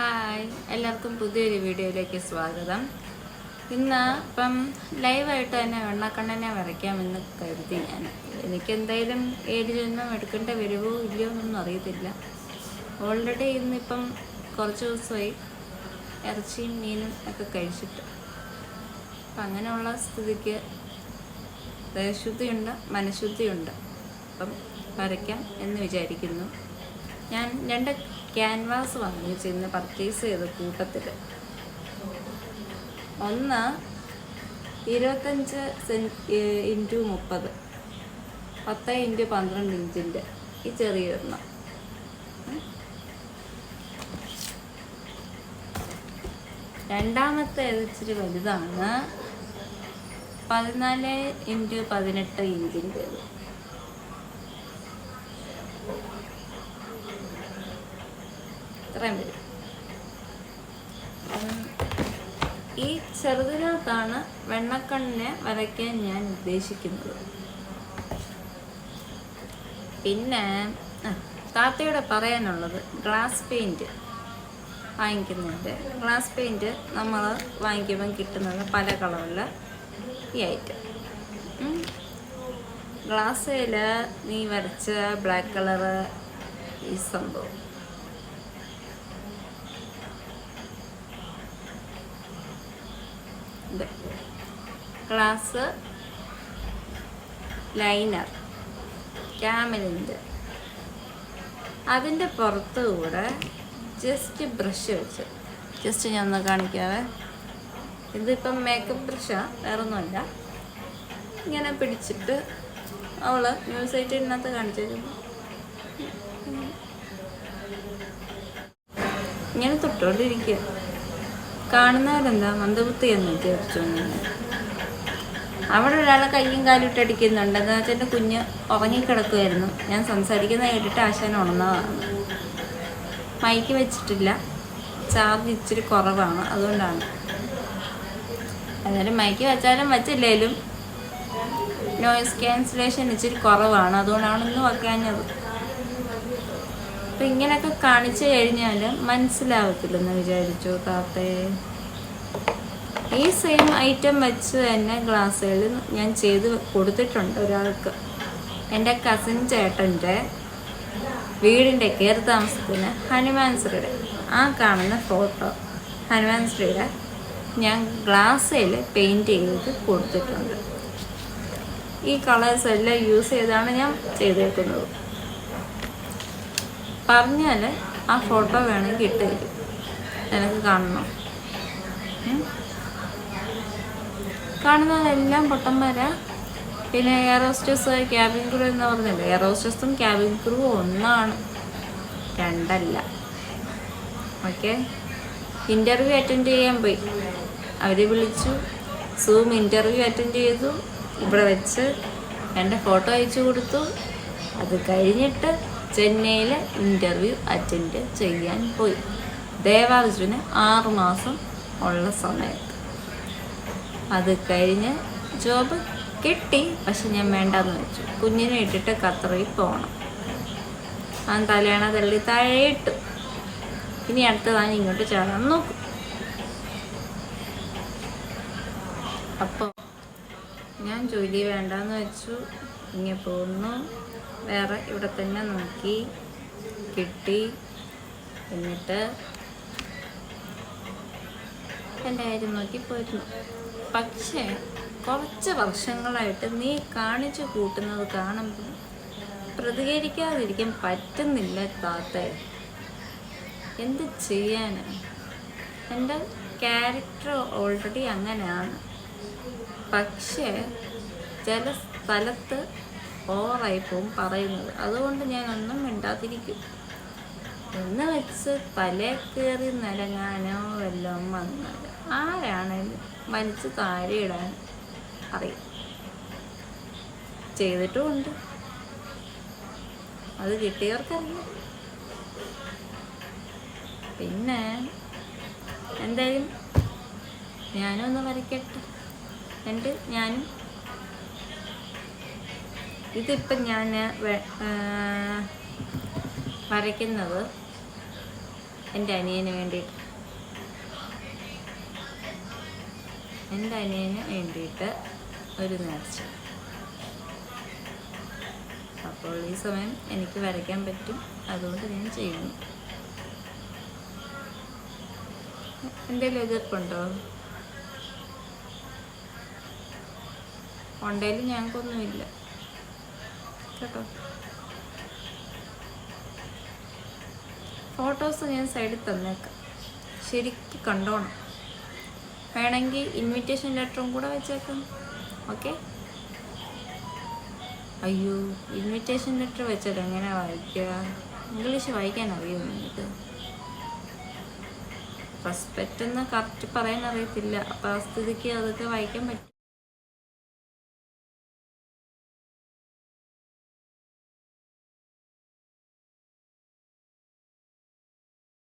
Hi എല്ലാവർക്കും പുതിയൊരു വീഡിയോയിലേക്ക് സ്വാഗതം. ഇന്ന് ഇപ്പം ലൈവായിട്ട് തന്നെ വെണ്ണക്കണ്ണനെ വരയ്ക്കാമെന്ന് കരുതി ഞാൻ. എനിക്കെന്തായാലും ജന്മം എടുക്കേണ്ട വരുവോ ഇല്ലയോ എന്നൊന്നും അറിയത്തില്ല. ഓൾറെഡി ഇന്നിപ്പം കുറച്ച് ദിവസമായി ഇറച്ചിയും മീനും ഒക്കെ കഴിച്ചിട്ട്. അപ്പം അങ്ങനെയുള്ള സ്ഥിതിക്ക് ദേഹശുദ്ധിയുണ്ട് മനഃശുദ്ധിയുണ്ട്. അപ്പം വരയ്ക്കാം എന്ന് വിചാരിക്കുന്നു. ഞാൻ രണ്ട് ക്യാൻവാസ് വാങ്ങി ചെന്ന് പർച്ചേസ് ചെയ്ത കൂട്ടത്തിൽ ഒന്ന് ഇരുപത്തഞ്ച് സെന്റ് ഇന്റു മുപ്പത്. പത്ത് ഇന്റു പന്ത്രണ്ട് ഇഞ്ചിന്റെ ഈ ചെറിയൊരെണ്ണം രണ്ടാമത്തെ ഇച്ചിരി വലുതാണ്? പതിനാല് ഇന്റു പതിനെട്ട് ഇഞ്ചിന്റേത്. ഇത്രയും വരും ഈ ചെറുതിനകത്താണ് വെണ്ണക്കണ്ണിനെ വരയ്ക്കാൻ ഞാൻ ഉദ്ദേശിക്കുന്നത്. പിന്നെ താത്തയോടെ പറയാനുള്ളത് ഗ്ലാസ് പെയിന്റ് വാങ്ങിക്കുന്നുണ്ട് ഗ്ലാസ് പെയിന്റ് നമ്മൾ വാങ്ങിക്കുമ്പം കിട്ടുന്നത് പല കളറുള്ള ഈ ഐറ്റം ഗ്ലാസ്സിൽ നീ വരച്ച ബ്ലാക്ക് കളറ് ഈ സംഭവം. ഗ്ലാസ് ലൈനർ ക്യാമലിന്റെ. അതിന്റെ പുറത്ത് കൂടെ ജസ്റ്റ് ബ്രഷ് വെച്ച്. ജസ്റ്റ് ഞാൻ ഒന്ന് കാണിക്കാവേ. ഇതിപ്പം മേക്കപ്പ് ബ്രഷാണ് വേറൊന്നുമല്ല. ഇങ്ങനെ പിടിച്ചിട്ട് അവൾ ന്യൂസ് ഐറ്റിനകത്ത് കാണിച്ചിരുന്നു ഇങ്ങനെ തൊട്ടോണ്ടിരിക്കുക. കാണുന്നവരെന്താ? എന്ന് വിചാരിച്ചു ഞാൻ അവിടെ ഒരാളെ കയ്യും കാലും ഇട്ടടിക്കുന്നുണ്ട് എന്താ വെച്ചാൽ എന്റെ കുഞ്ഞ് ഉറങ്ങിക്കിടക്കുമായിരുന്നു ഞാൻ സംസാരിക്കുന്ന കേട്ടിട്ട് ആശാൻ ഉണർന്നതാണ്. മൈക്ക് വെച്ചിട്ടില്ല. ചാർജ് ഇച്ചിരി കുറവാണ്. അതുകൊണ്ടാണ്. എന്നാലും മൈക്ക് വെച്ചാലും വെച്ചില്ലേലും നോയിസ് ക്യാൻസലേഷൻ ഇച്ചിരി കുറവാണ്. അതുകൊണ്ടാണ് ഇന്ന് വെക്കാഞ്ഞത്. അപ്പം ഇങ്ങനെയൊക്കെ കാണിച്ചു കഴിഞ്ഞാൽ മനസ്സിലാവത്തില്ലെന്ന് വിചാരിച്ചു കാപ്പേ ഈ സെയിം ഐറ്റം വെച്ച് തന്നെ ഗ്ലാസ്സുകളിൽ ഞാൻ ചെയ്ത് കൊടുത്തിട്ടുണ്ട് ഒരാൾക്ക്. എന്റെ കസിൻ ചേട്ടന്റെ വീടിന്റെ കയറി താമസത്തിന് ഹനുമാൻ ശ്രീയുടെ ആ കാണുന്ന ഫോട്ടോ ഹനുമാൻ ശ്രീയുടെ ഞാൻ ഗ്ലാസ്സിൽ പെയിന്റ് ചെയ്ത് കൊടുത്തിട്ടുണ്ട്. ഈ കളേഴ്സ് എല്ലാം യൂസ് ചെയ്താണ് ഞാൻ ചെയ്തേക്കുന്നത്. പറഞ്ഞാൽ ആ ഫോട്ടോ വേണമെങ്കിൽ ഇട്ട് തരും എനിക്ക് കാണണം. കാണുന്നതെല്ലാം പൊട്ടന്മാരാ പിന്നെ എയർ ഹോസ്റ്റസ് ക്യാബിൻ ക്രൂ എന്ന് പറഞ്ഞില്ല? എയർ ഹോസ്റ്റസും ക്യാബിൻ ക്രൂ ഒന്നാണ്. രണ്ടല്ല. ഓക്കെ ഇന്റർവ്യൂ അറ്റൻഡ് ചെയ്യാൻ പോയി. അവർ വിളിച്ചു. സൂം ഇന്റർവ്യൂ അറ്റൻഡ് ചെയ്തു. ഇവിടെ വെച്ച് എന്റെ ഫോട്ടോ അയച്ചു കൊടുത്തു. അത് കഴിഞ്ഞിട്ട് ചെന്നൈയിൽ ഇന്റർവ്യൂ അറ്റൻഡ് ചെയ്യാൻ പോയി. ദേവാർജുന് ആറ് മാസം ഉള്ള സമയത്ത്. അത് കഴിഞ്ഞ് ജോബ് കിട്ടി. പക്ഷെ ഞാൻ വേണ്ടെന്ന് വെച്ചു. കുഞ്ഞിനെ ഇട്ടിട്ട് ഖത്തറിൽ പോകണം ആ കല്യാണ തള്ളി താഴെ ഇട്ടു ഇനി അടുത്തതാണ് ഇങ്ങോട്ട് ചാടാൻ നോക്കും. അപ്പോൾ ഞാൻ ജോലി വേണ്ടാന്ന് വെച്ചു. ഇങ്ങനെ പോകുന്നു. വേറെ ഇവിടെ തന്നെ നോക്കി കിട്ടി. എന്നിട്ട് എന്റെ കാര്യം നോക്കി പോയിരുന്നു. പക്ഷേ കുറച്ച് വർഷങ്ങളായിട്ട് നീ കാണിച്ചു കൂട്ടുന്നത് കാണുമ്പോൾ പ്രതികരിക്കാതിരിക്കാൻ പറ്റുന്നില്ല താത്തേ. എന്ത് ചെയ്യാനാണ് എന്റെ ക്യാരക്ടർ ഓൾറെഡി അങ്ങനെയാണ്. പക്ഷേ ചില സ്ഥലത്ത് ഓവറായി പോവും പറയുന്നത്. അതുകൊണ്ട് ഞാൻ ഒന്നും മിണ്ടാതിരിക്കും. എന്ന് വെച്ച് തല കയറി നരങ്ങാനോ വല്ലതും വന്നാൽ ആരാണേലും വലിച്ച് താഴെ ഇടാൻ അറിയും. ചെയ്തിട്ടുമുണ്ട് അത് കിട്ടിയവർക്കറിയാം. പിന്നെ എന്തായാലും ഞാനും ഒന്ന് വരയ്ക്കട്ടെ. എന്നിട്ട് ഞാനും ഇതിപ്പം ഞാൻ വരയ്ക്കുന്നത് എന്റെ അനിയന് വേണ്ടിയിട്ട്. എന്റെ അനിയന് വേണ്ടിയിട്ട് ഒരു നേർച്ച. അപ്പോൾ ഈ സമയം എനിക്ക് വരയ്ക്കാൻ പറ്റും. അതുകൊണ്ട് ഞാൻ ചെയ്യുന്നു. എന്തെങ്കിലും എതിർപ്പുണ്ടോ? ഉണ്ടെങ്കിലും ഞങ്ങൾക്കൊന്നുമില്ല. കേട്ടോ. ഫോട്ടോസ് ഞാൻ സൈഡിൽ തന്നേക്കാം. ശരിക്ക് കണ്ടോണം. വേണമെങ്കിൽ ഇൻവിറ്റേഷൻ ലെറ്ററും കൂടെ വെച്ചേക്കാം. ഓക്കെ അയ്യോ ഇൻവിറ്റേഷൻ ലെറ്റർ വെച്ചത് എങ്ങനെ വായിക്കുക? ഇംഗ്ലീഷ് വായിക്കാൻ അറിയുമോ നിങ്ങൾക്ക്? റെസ്പെക്റ്റ് എന്ന് കറക്റ്റ് പറയാൻ അറിയത്തില്ല. അപ്പോൾ ആ സ്ഥിതിക്ക് അതൊക്കെ വായിക്കാൻ പറ്റും.